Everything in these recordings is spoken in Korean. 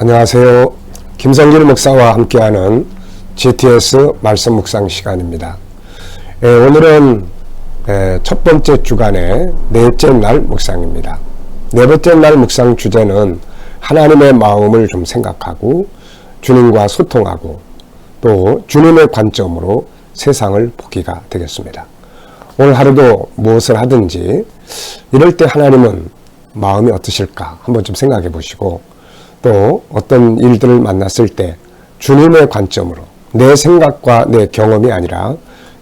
안녕하세요. 김성길 목사와 함께하는 GTS 말씀 묵상 시간입니다. 예, 오늘은 예, 첫 번째 주간의 넷째 날 묵상입니다. 네 번째 날 묵상 주제는 하나님의 마음을 좀 생각하고 주님과 소통하고 또 주님의 관점으로 세상을 보기가 되겠습니다. 오늘 하루도 무엇을 하든지 이럴 때 하나님은 마음이 어떠실까 한번 좀 생각해 보시고 또 어떤 일들을 만났을 때 주님의 관점으로 내 생각과 내 경험이 아니라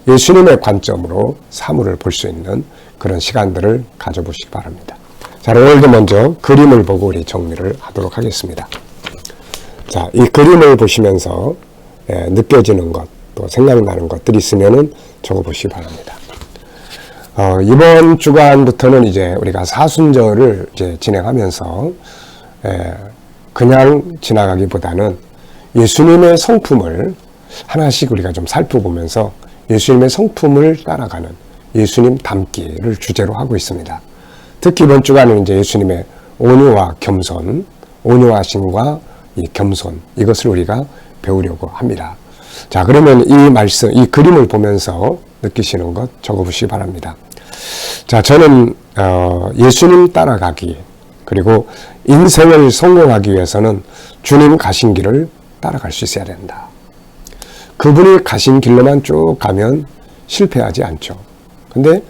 예수님의 관점으로 사물을 볼 수 있는 그런 시간들을 가져보시기 바랍니다. 자, 오늘도 먼저 그림을 보고 우리 정리를 하도록 하겠습니다. 자, 이 그림을 보시면서 예, 느껴지는 것, 또 생각나는 것들이 있으면은 적어보시기 바랍니다. 어, 이번 주간부터는 이제 우리가 사순절을 이제 진행하면서 예, 그냥 지나가기보다는 예수님의 성품을 하나씩 우리가 좀 살펴보면서 예수님의 성품을 따라가는 예수님 닮기를 주제로 하고 있습니다. 특히 이번 주간은 이제 예수님의 온유와 겸손, 온유하심과 이 겸손 이것을 우리가 배우려고 합니다. 자, 그러면 이 말씀, 이 그림을 보면서 느끼시는 것 적어보시기 바랍니다. 자, 저는 어, 예수님 따라가기 그리고 인생을 성공하기 위해서는 주님 가신 길을 따라갈 수 있어야 된다. 그분이 가신 길로만 쭉 가면 실패하지 않죠. 근데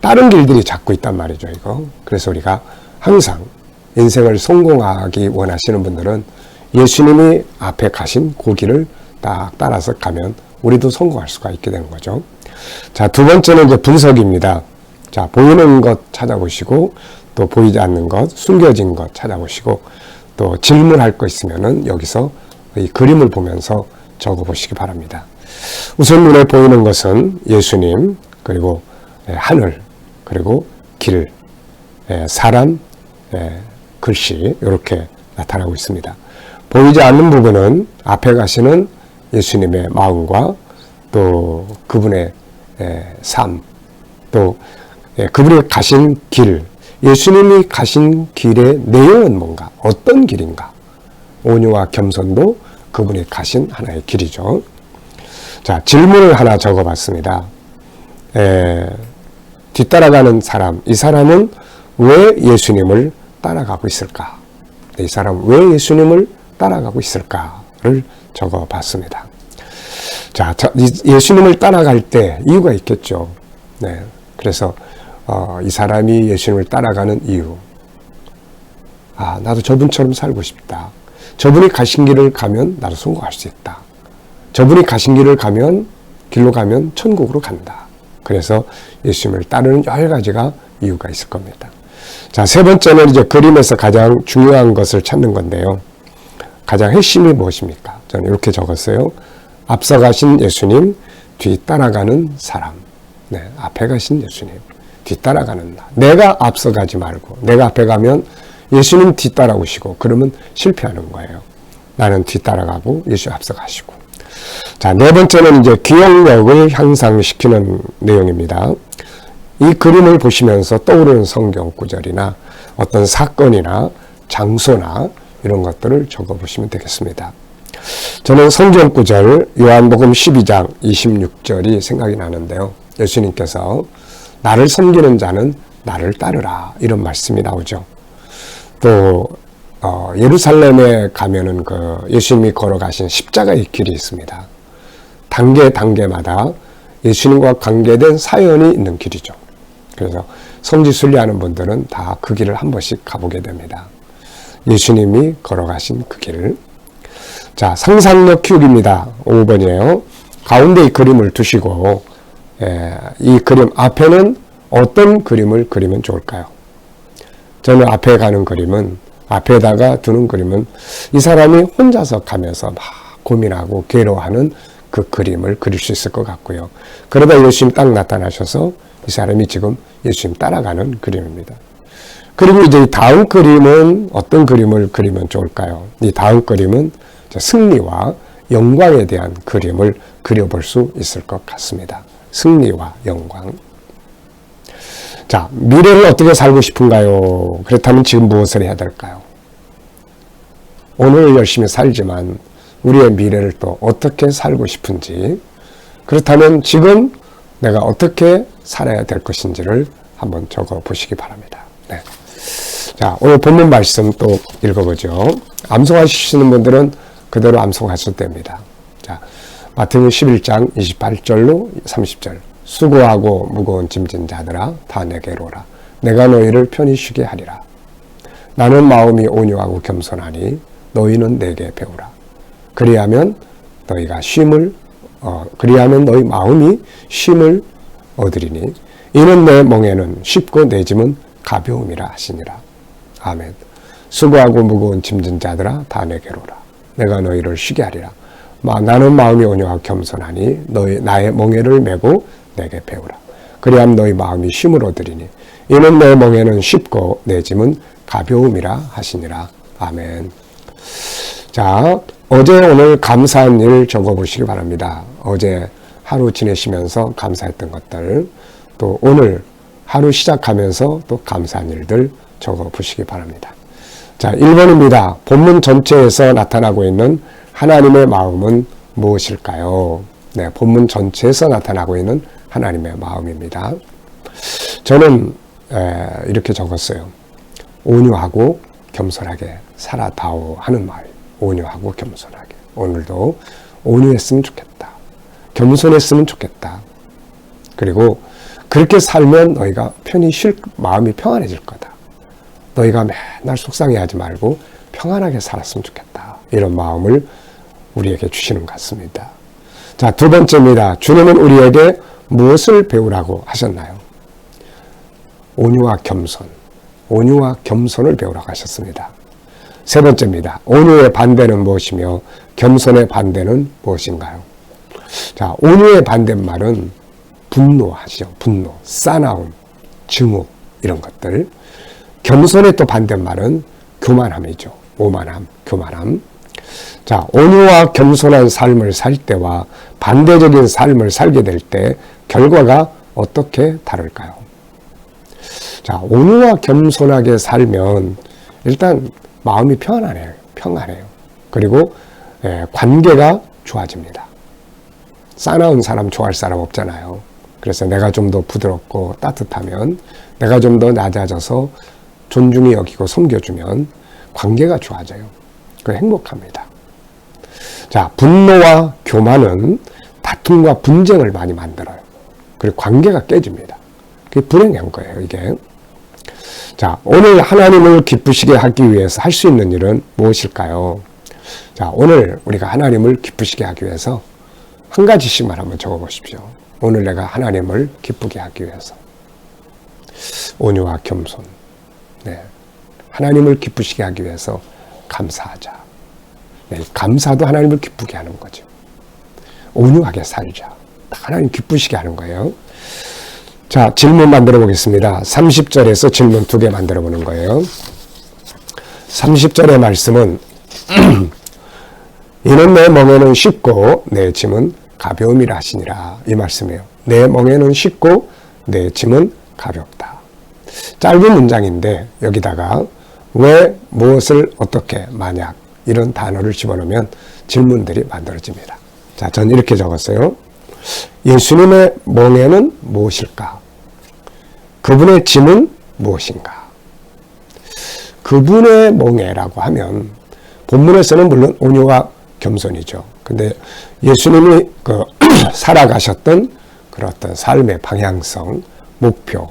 다른 길들이 자꾸 있단 말이죠, 이거. 그래서 우리가 항상 인생을 성공하기 원하시는 분들은 예수님이 앞에 가신 그 길을 딱 따라서 가면 우리도 성공할 수가 있게 되는 거죠. 자, 두 번째는 이제 분석입니다. 자, 보이는 것 찾아보시고 또 보이지 않는 것, 숨겨진 것 찾아보시고 또 질문할 거 있으면은 여기서 이 그림을 보면서 적어 보시기 바랍니다. 우선 눈에 보이는 것은 예수님, 그리고 예, 하늘, 그리고 길, 예, 사람, 예, 글씨 이렇게 나타나고 있습니다. 보이지 않는 부분은 앞에 가시는 예수님의 마음과 또 그분의 삶, 또 그분이 가신 길, 예수님이 가신 길의 내용은 뭔가, 어떤 길인가? 온유와 겸손도 그분이 가신 하나의 길이죠. 자, 질문을 하나 적어 봤습니다. 뒤따라가는 사람, 이 사람은 왜 예수님을 따라가고 있을까? 이 사람은 왜 예수님을 따라가고 있을까를 적어 봤습니다. 자, 예수님을 따라갈 때 이유가 있겠죠. 네. 그래서, 어, 이 사람이 예수님을 따라가는 이유. 아, 나도 저분처럼 살고 싶다. 저분이 가신 길을 가면 나도 성공할 수 있다. 저분이 가신 길을 가면, 길로 가면 천국으로 간다. 그래서 예수님을 따르는 여러 가지가 이유가 있을 겁니다. 자, 세 번째는 이제 그림에서 가장 중요한 것을 찾는 건데요. 가장 핵심이 무엇입니까? 저는 이렇게 적었어요. 앞서 가신 예수님, 뒤 따라가는 사람. 네, 앞에 가신 예수님, 뒤 따라가는 나. 내가 앞서가지 말고, 내가 앞에 가면 예수님 뒤 따라오시고, 그러면 실패하는 거예요. 나는 뒤 따라가고, 예수 앞서가시고. 자, 네 번째는 이제 기억력을 향상시키는 내용입니다. 이 그림을 보시면서 떠오르는 성경 구절이나 어떤 사건이나 장소나 이런 것들을 적어 보시면 되겠습니다. 저는 성경 구절 요한복음 12장 26절이 생각이 나는데요. 예수님께서 나를 섬기는 자는 나를 따르라 이런 말씀이 나오죠. 또 어, 예루살렘에 가면은 그 예수님이 걸어가신 십자가의 길이 있습니다. 단계 단계마다 예수님과 관계된 사연이 있는 길이죠. 그래서 성지 순례하는 분들은 다 그 길을 한 번씩 가보게 됩니다. 예수님이 걸어가신 그 길을. 자, 상상력 키우기입니다. 5번이에요. 가운데 이 그림을 두시고, 예, 이 그림 앞에는 어떤 그림을 그리면 좋을까요? 저는 앞에 가는 그림은, 앞에다가 두는 그림은 이 사람이 혼자서 가면서 막 고민하고 괴로워하는 그 그림을 그릴 수 있을 것 같고요. 그러다 예수님 딱 나타나셔서 이 사람이 지금 예수님 따라가는 그림입니다. 그리고 이제 다음 그림은 어떤 그림을 그리면 좋을까요? 이 다음 그림은 승리와 영광에 대한 그림을 그려볼 수 있을 것 같습니다. 승리와 영광. 자, 미래를 어떻게 살고 싶은가요? 그렇다면 지금 무엇을 해야 될까요? 오늘 열심히 살지만 우리의 미래를 또 어떻게 살고 싶은지 그렇다면 지금 내가 어떻게 살아야 될 것인지를 한번 적어 보시기 바랍니다. 네. 자, 오늘 본문 말씀 또 읽어보죠. 암송하시는 분들은 그대로 암송하셔도 됩니다. 자, 마태복음 11장 28절로 30절. 수고하고 무거운 짐진 자들아 다 내게로 오라. 내가 너희를 편히 쉬게 하리라. 나는 마음이 온유하고 겸손하니 너희는 내게 배우라. 그리하면 너희가 쉼을 어, 그리하면 너희 마음이 쉼을 얻으리니 이는 내 멍에는 쉽고 내 짐은 가벼움이라 하시니라. 아멘. 수고하고 무거운 짐진 자들아 다 내게로 오라. 내가 너희를 쉬게 하리라. 마, 나는 마음이 온유하고 겸손하니 너희 나의 멍에를 메고 내게 배우라. 그리하면 너희 마음이 쉼을 얻으리니 이는 내 멍에는 쉽고 내 짐은 가벼움이라 하시니라. 아멘. 자, 어제 오늘 감사한 일 적어 보시기 바랍니다. 어제 하루 지내시면서 감사했던 것들, 또 오늘 하루 시작하면서 또 감사한 일들 적어 보시기 바랍니다. 자, 1번입니다. 본문 전체에서 나타나고 있는 하나님의 마음은 무엇일까요? 네, 본문 전체에서 나타나고 있는 하나님의 마음입니다. 저는 에, 이렇게 적었어요. 온유하고 겸손하게 살아다오 하는 마음. 온유하고 겸손하게. 오늘도 온유했으면 좋겠다. 겸손했으면 좋겠다. 그리고 그렇게 살면 너희가 편히 쉴 마음이 평안해질 거다. 너희가 맨날 속상해하지 말고 평안하게 살았으면 좋겠다. 이런 마음을 우리에게 주시는 것 같습니다. 자, 두 번째입니다. 주님은 우리에게 무엇을 배우라고 하셨나요? 온유와 겸손. 온유와 겸손을 배우라고 하셨습니다. 세 번째입니다. 온유의 반대는 무엇이며 겸손의 반대는 무엇인가요? 자, 온유의 반대말은 분노하죠. 분노, 싸나움, 증오 이런 것들. 겸손의 또 반대말은 교만함이죠. 오만함, 교만함. 자, 온유와 겸손한 삶을 살 때와 반대적인 삶을 살게 될 때 결과가 어떻게 다를까요? 자, 온유와 겸손하게 살면 일단 마음이 편안해요. 평안해요. 그리고 예, 관계가 좋아집니다. 싸나운 사람 좋아할 사람 없잖아요. 그래서 내가 좀 더 부드럽고 따뜻하면 내가 좀 더 낮아져서 존중이 여기고 섬겨주면 관계가 좋아져요. 그 행복합니다. 자, 분노와 교만은 다툼과 분쟁을 많이 만들어요. 그리고 관계가 깨집니다. 그게 불행한 거예요, 이게. 자, 오늘 하나님을 기쁘시게 하기 위해서 할 수 있는 일은 무엇일까요? 자, 오늘 우리가 하나님을 기쁘시게 하기 위해서 한 가지씩만 한번 적어 보십시오. 오늘 내가 하나님을 기쁘게 하기 위해서. 온유와 겸손. 네. 하나님을 기쁘시게 하기 위해서 감사하자. 네. 감사도 하나님을 기쁘게 하는 거죠. 온유하게 살자. 하나님 기쁘시게 하는 거예요. 자, 질문 만들어 보겠습니다. 30절에서 질문 두 개 만들어 보는 거예요. 30절의 말씀은 이는 내 멍에는 쉽고 내 짐은 가벼움이라 하시니라 이 말씀이에요. 내 멍에는 쉽고 내 짐은 가볍다. 짧은 문장인데 여기다가 왜 무엇을 어떻게 만약 이런 단어를 집어넣으면 질문들이 만들어집니다. 자, 전 이렇게 적었어요. 예수님의 멍에는 무엇일까? 그분의 짐은 무엇인가? 그분의 멍에라고 하면 본문에서는 물론 온유와 겸손이죠. 근데 예수님이 그 살아가셨던 그런 어떤 삶의 방향성, 목표,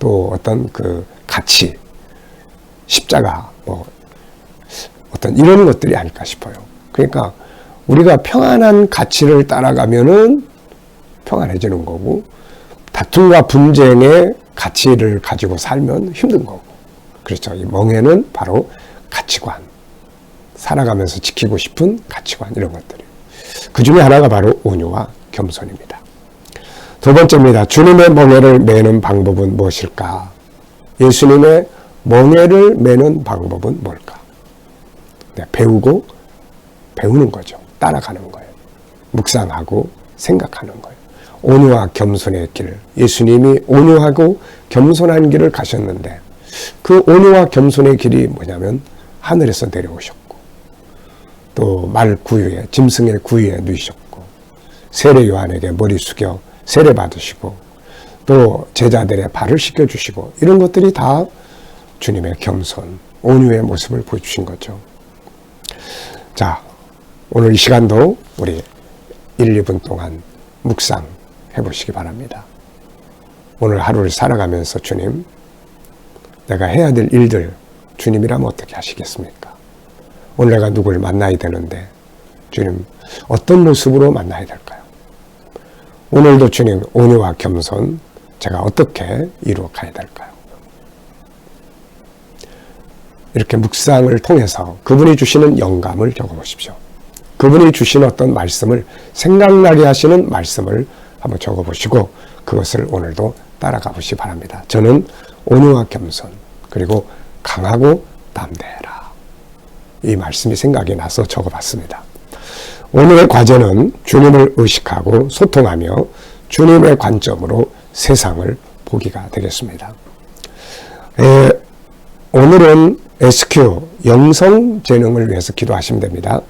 또 어떤 그 가치, 십자가, 뭐 어떤 이런 것들이 아닐까 싶어요. 그러니까 우리가 평안한 가치를 따라가면은 평안해지는 거고 다툼과 분쟁의 가치를 가지고 살면 힘든 거고 그렇죠. 이 멍에는 바로 가치관 살아가면서 지키고 싶은 가치관 이런 것들이 그 중에 하나가 바로 온유와 겸손입니다. 두 번째입니다. 주님의 멍에를 매는 방법은 무엇일까? 예수님의 멍에를 매는 방법은 뭘까? 네, 배우고 배우는 거죠. 따라가는 거예요. 묵상하고 생각하는 거예요. 온유와 겸손의 길. 예수님이 온유하고 겸손한 길을 가셨는데 그 온유와 겸손의 길이 뭐냐면 하늘에서 내려오셨고 또 말 구유에 짐승의 구유에 누이셨고 세례 요한에게 머리 숙여 세례 받으시고 또 제자들의 발을 씻겨 주시고 이런 것들이 다 주님의 겸손, 온유의 모습을 보여주신 거죠. 자, 오늘 이 시간도 우리 1, 2분 동안 묵상 해 보시기 바랍니다. 오늘 하루를 살아가면서 주님, 내가 해야 될 일들 주님이라면 어떻게 하시겠습니까? 오늘 내가 누구를 만나야 되는데 주님 어떤 모습으로 만나야 될까요? 오늘도 주님 온유와 겸손 제가 어떻게 이루어 가야 될까요? 이렇게 묵상을 통해서 그분이 주시는 영감을 적어보십시오. 그분이 주신 어떤 말씀을 생각나게 하시는 말씀을 한번 적어보시고 그것을 오늘도 따라가 보시 기 바랍니다. 저는 온유와 겸손 그리고 강하고 담대해라. 이 말씀이 생각이 나서 적어봤습니다. 오늘의 과제는 주님을 의식하고 소통하며 주님의 관점으로 세상을 보기가 되겠습니다. 에, 오늘은 SQ 영성 재능을 위해서 기도하시면 됩니다.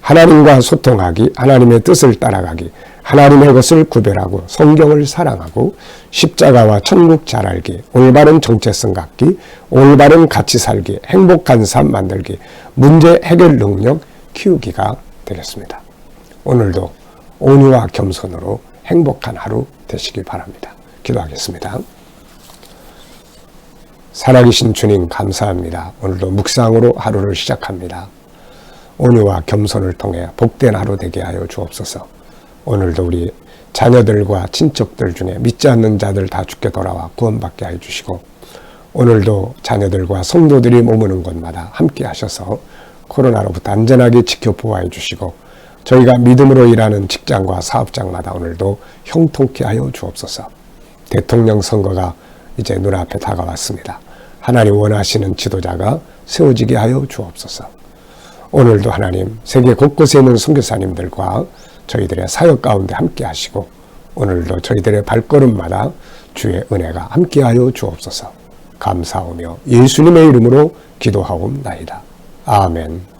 하나님과 소통하기, 하나님의 뜻을 따라가기, 하나님의 것을 구별하고 성경을 사랑하고 십자가와 천국 잘 알기, 올바른 정체성 갖기, 올바른 가치 살기, 행복한 삶 만들기, 문제 해결 능력 키우기가 되겠습니다. 오늘도 온유와 겸손으로 행복한 하루 되시길 바랍니다. 기도하겠습니다. 살아계신 주님 감사합니다. 오늘도 묵상으로 하루를 시작합니다. 온유와 겸손을 통해 복된 하루 되게 하여 주옵소서. 오늘도 우리 자녀들과 친척들 중에 믿지 않는 자들 다 죽게 돌아와 구원받게 해 주시고 오늘도 자녀들과 성도들이 머무는 곳마다 함께 하셔서 코로나로부터 안전하게 지켜 보호해 주시고 저희가 믿음으로 일하는 직장과 사업장마다 오늘도 형통케 하여 주옵소서. 대통령 선거가 이제 눈앞에 다가왔습니다. 하나님 원하시는 지도자가 세워지게 하여 주옵소서. 오늘도 하나님 세계 곳곳에 있는 선교사님들과 저희들의 사역 가운데 함께 하시고 오늘도 저희들의 발걸음마다 주의 은혜가 함께 하여 주옵소서. 감사하며 예수님의 이름으로 기도하옵나이다. 아멘.